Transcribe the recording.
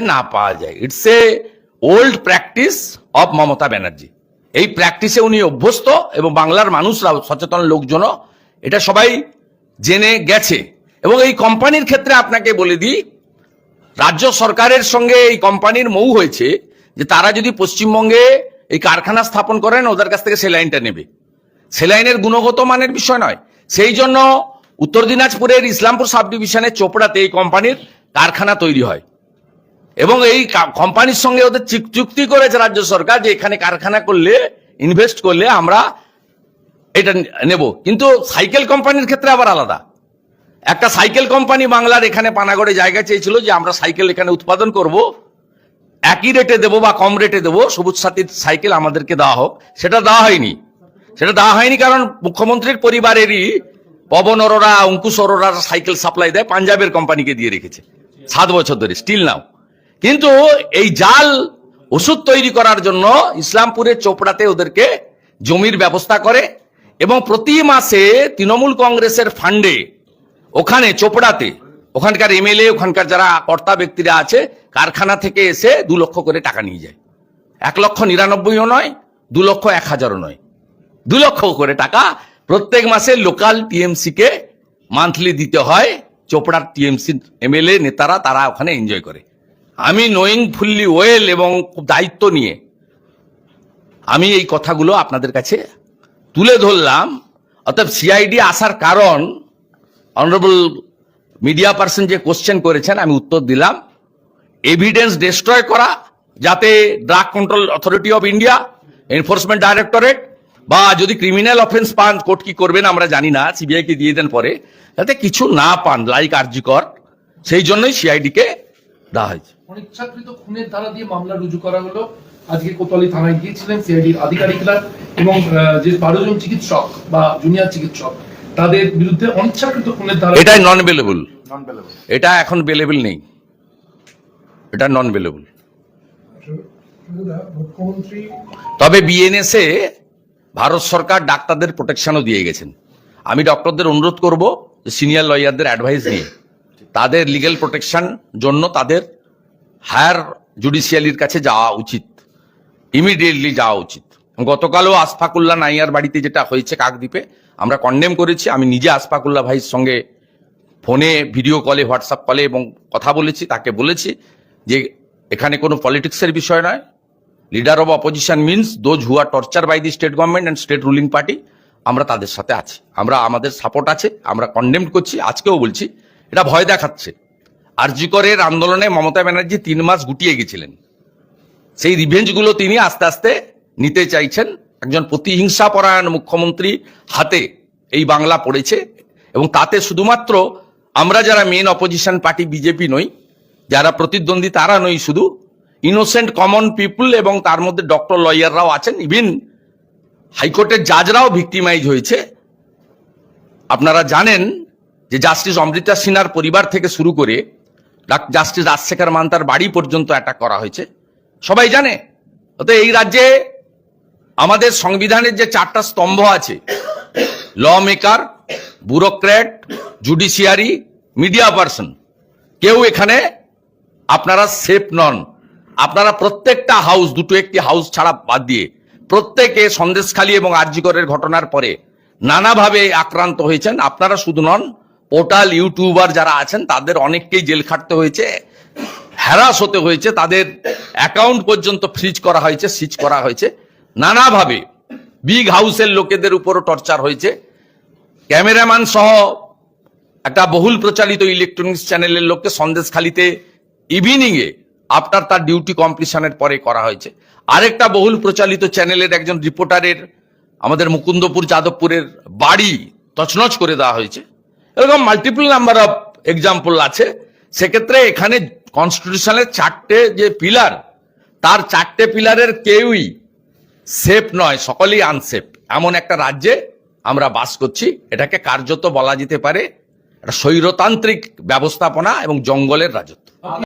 না পাওয়া যায়। It's a old practice of Mamata Banerjee. এই প্র্যাকটিসে উনি অভ্যস্ত এবং বাংলার মানুষরাও, সচেতন লোকজনও এটা সবাই জেনে গেছে। এবং এই কোম্পানির ক্ষেত্রে আপনাকে বলে দিই, রাজ্য সরকারের সঙ্গে এই কোম্পানির মৌ হয়েছে যে তারা যদি পশ্চিমবঙ্গে এই কারখানা স্থাপন করেন, ওদের কাছ থেকে সেলাইনটা নেবে। সেলাইনের গুণগত মানের বিষয় নয়। সেই জন্য উত্তর দিনাজপুরের ইসলামপুর সাব ডিভিশনের চোপড়াতে এই কোম্পানির কারখানা তৈরি হয়। এবং এই কোম্পানির সঙ্গে ওদের চুক- চুক্তি করেছে রাজ্য সরকার যে এখানে কারখানা করলে ইনভেস্ট করলে আমরা এটা নেব। কিন্তু সাইকেল কোম্পানির ক্ষেত্রে আবার আলাদা। একটা সাইকেল কোম্পানি বাংলার এখানে পানাগড়ে জায়গা চেয়েছিল যে আমরা সাইকেল এখানে উৎপাদন করব। একই রেটে দেবো বা কম রেটে দেবো, সবুজ সাথীর সাইকেল আমাদেরকে দেওয়া হোক। সেটা দেওয়া হয়নি। সেটা দেওয়া হয়নি কারণ মুখ্যমন্ত্রীর পরিবারেরই পবন অরোরা, অঙ্কুশ অরোরা সাইকেল সাপ্লাই দেয়, পাঞ্জাবের কোম্পানিকে দিয়ে রেখেছে। সাত বছর ধরে স্টিল নাও কিন্তু এই জাল ওষুধ তৈরি করার জন্য ইসলামপুরের চোপড়াতে ওদেরকে জমির ব্যবস্থা করে এবং প্রতি মাসে তৃণমূল কংগ্রেসের ফান্ডে ওখানে চোপড়াতে, ওখানকার এমএলএ, ওখানকার যারা কর্তা ব্যক্তিরা আছে, কারখানা থেকে এসে দু লক্ষ করে টাকা নিয়ে যায়। এক লক্ষ নিরানব্বইও নয়, দু লক্ষ এক হাজারও নয়। দু লক্ষ করে টাকা প্রত্যেক মাসে লোকাল টিএমসি কে মান্থলি দিতে হয়। চোপড়ার টিএমসি এমএলএ, নেতারা, তারা ওখানে এনজয় করে। আমি নোয়িং ফুললি ওয়েল এবং দায়িত্ব নিয়ে আমি এই কথাগুলো আপনাদের কাছে তুলে ধরলাম। অর্থাৎ সিআইডি আসার কারণ অনারেবল মিডিয়া পার্সন যে কোশ্চেন করেছেন, আমি উত্তর দিলাম। এভিডেন্স ডিস্ট্রয় করা যাতে drug control authority of India enforcement directorate বা যদি ক্রিমিনাল অফেন্স পান কোর্ট কি করবেন আমরা জানি না সিবিআই কে দিয়ে দেন পরে। যাতে কিছু না পান লাইক আরজিকর সেই জন্যই সিআইডি কে দেওয়া হয়েছে। অনিচ্ছাকৃত খুনের ধারা দিয়ে মামলা রুজু করা হলো। আজকে কোতোয়ালি থানায় গিয়েছিলেন সিআইডির আধিকারিকরা এবং যে বারো জন চিকিৎসক বা জুনিয়র চিকিৎসক তাদের বিরুদ্ধে অনিচ্ছাকৃত খুনের ধারা এটাই নন বেলেবল এটা এখন বেলেবল নেই। এটা নন বেলেবল তবে বিএনএসএ ভারত সরকার ডাক্তারদের প্রোটেকশনও দিয়ে গেছেন। আমি ডক্টরদের অনুরোধ করব সিনিয়র লয়ারদের অ্যাডভাইস নিয়ে। তাদের লিগ্যাল প্রোটেকশন জন্য তাদের হায়ার জুডিশিয়ালির কাছে যাওয়া উচিত। ইমিডিয়েটলি যাওয়া উচিত। গতকালও আসফাকুল্লাহ নাইয়ার বাড়িতে যেটা হয়েছে কাকদ্বীপে, আমরা কন্ডেম করেছি। আমি নিজে আসফাকুল্লাহ ভাইয়ের সঙ্গে ফোনে ভিডিও কলে হোয়াটসঅ্যাপ কলে এবং কথা বলেছি, তাকে বলেছি যে এখানে কোনো পলিটিক্সের বিষয় নয়। Leader of opposition means those who are torture by the state government and state ruling party আমরা তাদের সাথে আছি। আমরা, আমাদের সাপোর্ট আছে, আমরা কন্ডেম করছি। আজকেও বলছি, এটা ভয় দেখাচ্ছে। আরজিকরের আন্দোলনে মমতা ব্যানার্জি তিন মাস গুটিয়ে গেছিলেন। সেই রিভেঞ্জগুলো তিনি আস্তে আস্তে নিতে চাইছেন। একজন প্রতিহিংসা পরায়ণ মুখ্যমন্ত্রী হাতে এই বাংলা পড়েছে এবং তাতে শুধুমাত্র আমরা যারা মেন অপোজিশন পার্টি বিজেপি নই, যারা প্রতিদ্বন্দ্বী তারা নই, শুধু ইনোসেন্ট কমন পিপুল এবং তার মধ্যে ডক্টর লয়াররাও আছেন। ইভিন হাইকোর্টের জাজরাও ভিক্টিমাইজ হয়েছে। আপনারা জানেন যে জাস্টিস অমৃতা সিনহার পরিবার থেকে শুরু করে জাস্টিস রাজশেখর মান্তার বাড়ি পর্যন্ত অ্যাটাক করা হয়েছে। সবাই জানে? অত এই রাজ্যে আমাদের সংবিধানের যে চারটা স্তম্ভ আছে law maker bureaucrat judiciary media person কেউ এখানে আপনারা সেফ নন। আপনারা প্রত্যেকটা হাউস দুটো একটি হাউস ছাড়া বাদ দিয়ে প্রত্যেকে সন্দেশখালী এবং আরজিকরের ঘটনার পরে নানাভাবে আক্রান্ত হয়েছেন। আপনারা শুধু নন পোর্টাল ইউটিউবার যারা আছেন, তাদের অনেককেই জেল খাটতে হয়েছে, হ্যারাস হতে হয়েছে, তাদের অ্যাকাউন্ট পর্যন্ত ফ্রিজ করা হয়েছে, সিজ করা হয়েছে। নানাভাবে বিগ হাউসের লোকেদের উপরও টর্চার হয়েছে। ক্যামেরাম্যান সহ একটা বহুল প্রচালিত ইলেকট্রনিক্স চ্যানেলের লোককে সন্দেশখালিতে ইভিনিং এ আফটার তার ডিউটি কমপ্লিশনের পরে করা হয়েছে। আরেকটা বহুল প্রচালিত চ্যানেলের একজন রিপোর্টারের আমাদের মুকুন্দপুর যাদবপুরের বাড়ি তছনছ করে দেওয়া হয়েছে। এরকম মাল্টিপল নাম্বার অফ এক্সাম্পল আছে। সেক্ষেত্রে এখানে কনস্টিটিউশনের চারটে যে পিলার তার চারটে পিলারের কেউই সেফ নয়, সকলেই আনসেফ এমন একটা রাজ্যে আমরা বাস করছি, এটাকে কার্যত বলা যেতে পারে স্বৈরতান্ত্রিক ব্যবস্থাপনা এবং জঙ্গলের রাজত্ব।